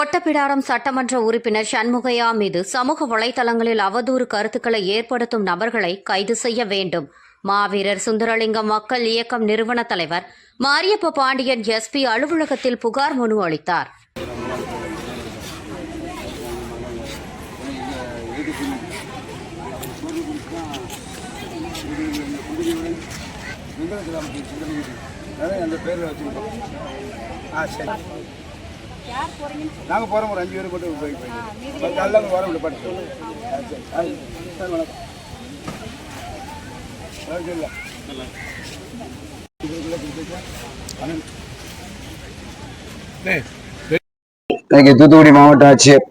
ஒட்டப்பிடாரம் சட்டமன்ற உறுப்பினர் சண்முகையா மீது சமூக வலைதளங்களில் அவதூறு கருத்துக்களை ஏற்படுத்தும் நபர்களை கைது செய்ய வேண்டும். மாவீரர் சுந்தரலிங்கம் மக்கள் இயக்கம் நிறுவன தலைவர் மாரியப்ப பாண்டியன் எஸ்பி அலுவலகத்தில் புகார் மனு அளித்தார். அந்த பேரில் வச்சுருக்கோம். ஆ சரி. நாங்கள் போகிறோம் ஒரு அஞ்சு பேர் மட்டும் போய் போய். நல்ல இப்படி ஆ சரி வணக்கம். தூத்துக்குடி மாவட்ட ஆட்சியர்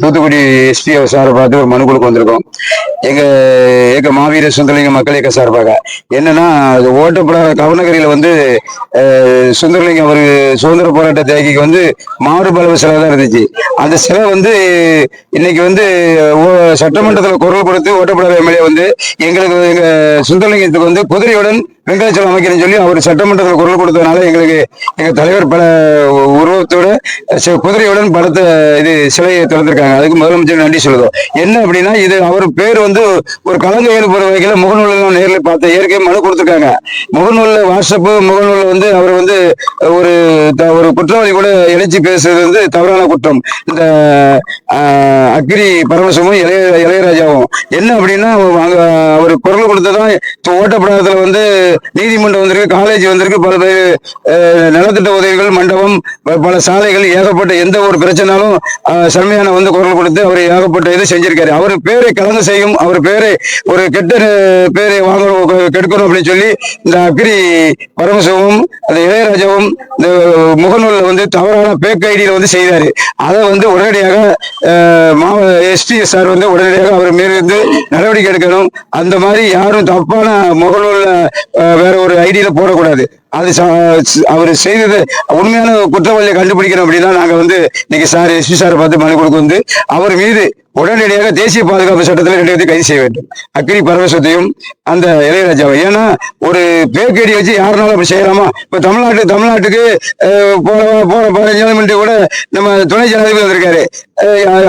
தூத்துக்குடி எஸ்பி சாரை பார்த்து ஒரு மனு கொடுக்க வந்திருக்கோம். எங்க எங்க மாவீர சுந்தரலிங்க மக்கள் இயக்க சார்பாக. என்னன்னா அது ஓட்டப்பட கவனகரியில வந்து சுந்தரலிங்கம் ஒரு சுதந்திர போராட்ட தியாகிக்கு வந்து மாறுபளவு சிலை தான் இருந்துச்சு. அந்த சிலை வந்து இன்னைக்கு வந்து ஓ- சட்டமன்றத்தில் குரல் கொடுத்து ஓட்டப்படாத எம்எல்ஏ வந்து எங்களுக்கு எங்க சுந்தரலிங்கத்துக்கு வந்து குதிரையுடன் வெங்கடாச்சலம் அமைக்கிறேன்னு சொல்லி அவர் சட்டமன்றத்தில் குரல் கொடுத்ததுனால எங்களுக்கு எங்கள் தலைவர் பல உருவத்தோட குதிரையுடன் படத்தை இது சிலையை திறந்திருக்காங்க. அதுக்கு முதலமைச்சர் நன்றி சொல்லுதோம். என்ன அப்படின்னா இது அவர் பேர் வந்து ஒரு கலந்து ஏற்படுற வகையில் முகநூலில் நேரில் பார்த்த இயற்கை மனு கொடுத்துருக்காங்க. முகநூலில் வாட்ஸ்அப்பு முகநூலில் வந்து அவர் வந்து ஒரு த- ஒரு குற்றவாளி கூட இணைச்சி பேசுறது வந்து தவறான குற்றம். இந்த அக்ரி பரமசிவமும் இளைய இளையராஜாவும். என்ன அப்படின்னா அவங்க அவர் குரல் கொடுத்ததான் இப்போ ஓட்டப்படாததுல வந்து நீதிமன்றம் வந்திருக்கு காலேஜ் வந்திருக்கு பல நலத்திட்ட உதவிகள் மண்டபம் பல சாலைகள் ஏகப்பட்ட எந்த ஒரு பிரச்சனாலும் சர்மையான வந்து குரல் கொடுத்து அவர் ஏகப்பட்ட இது செஞ்சிருக்காரு. அவர் பேரை கலந்து செய்யும் அவர் பேரை ஒரு கெட்ட பேரை வாங்கணும் கெடுக்கணும் அப்படின்னு சொல்லி இந்த அக்ரி பரமசிவம் அந்த இளையராஜாவும் இந்த முகநூலில் வந்து தவறான பேக் ஐடியில் வந்து செய்தாரு. அதை வந்து உடனடியாக அஹ், மாவ எஸ்டி சார் வந்து உடனடியாக அவர் மீது நடவடிக்கை எடுக்கணும். அந்த மாதிரி யாரும் தப்பான முகநூலில் வேற ஒரு ஐடியில போடக்கூடாது. அது அவர் செய்தது உண்மையான குற்றவாளியை கண்டுபிடிக்கணும் அப்படின்னா நாங்க வந்து இன்னைக்கு சார் எஸ்பி சார் பார்த்து மனு கொடுக்க வந்து அவர் மீது உடனடியாக தேசிய பாதுகாப்பு சட்டத்தில் ரெண்டு கைது செய்ய வேண்டும். அக்னி பரமேஸ்வரத்தையும் அந்த இளையராஜாவை. ஏன்னா ஒரு பேக்கேடி வச்சு யாருனாலும் அப்படி செய்யலாமா? இப்போ தமிழ்நாட்டு தமிழ்நாட்டுக்கு போன போன பதினஞ்சாவது மினிட்டு கூட நம்ம துணை ஜனாதிபதி வந்திருக்காரு.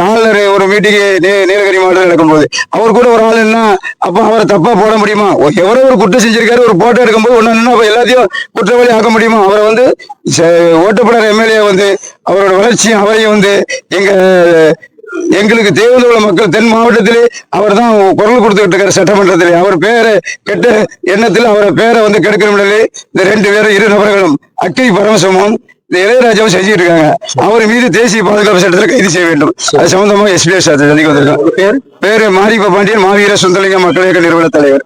ஆளுநர் ஒரு மீட்டிங் நீலகிரி மாவட்டம் நடக்கும்போது. அவர் கூட ஒரு ஆளுன்னா அப்போ அவரை தப்பாக போட முடியுமா? எவரோ ஒரு குற்றம் செஞ்சிருக்காரு ஒரு போட்டோ எடுக்கும்போது நின்று அப்போ எல்லாத்தையும் குற்றவாளி ஆக்க முடியுமா? அவரை வந்து ச- ஓட்டப்படாத எம்எல்ஏ வந்து அவரோட வளர்ச்சியும் அவரையும் வந்து எங்கள் எங்களுக்கு தேவையான உள்ள மக்கள். தென் மாவட்டத்திலே அவர் தான் குரல் கொடுத்துக்கிட்டு இருக்காரு சட்டமன்றத்திலே. அவர் பேரை கெட்ட எண்ணத்தில் அவரை பேரை வந்து கெடுக்கணும் இந்த ரெண்டு பேரும் இரு நபர்களும் அக்கை பரமசமும் இந்த இளையராஜாவும் செஞ்சுட்டு இருக்காங்க அவர் மீது தேசிய பாதுகாப்பு சட்டத்தில் கைது செய்ய வேண்டும். அது சம்பந்தமா எஸ்பிஎஸ் சந்திக்க வந்திருக்காங்க பேர்? பேரு மாரிப்ப பாண்டியன் மாவீர சுந்தரலிங்க மக்கள் இயக்க நிறுவன தலைவர்.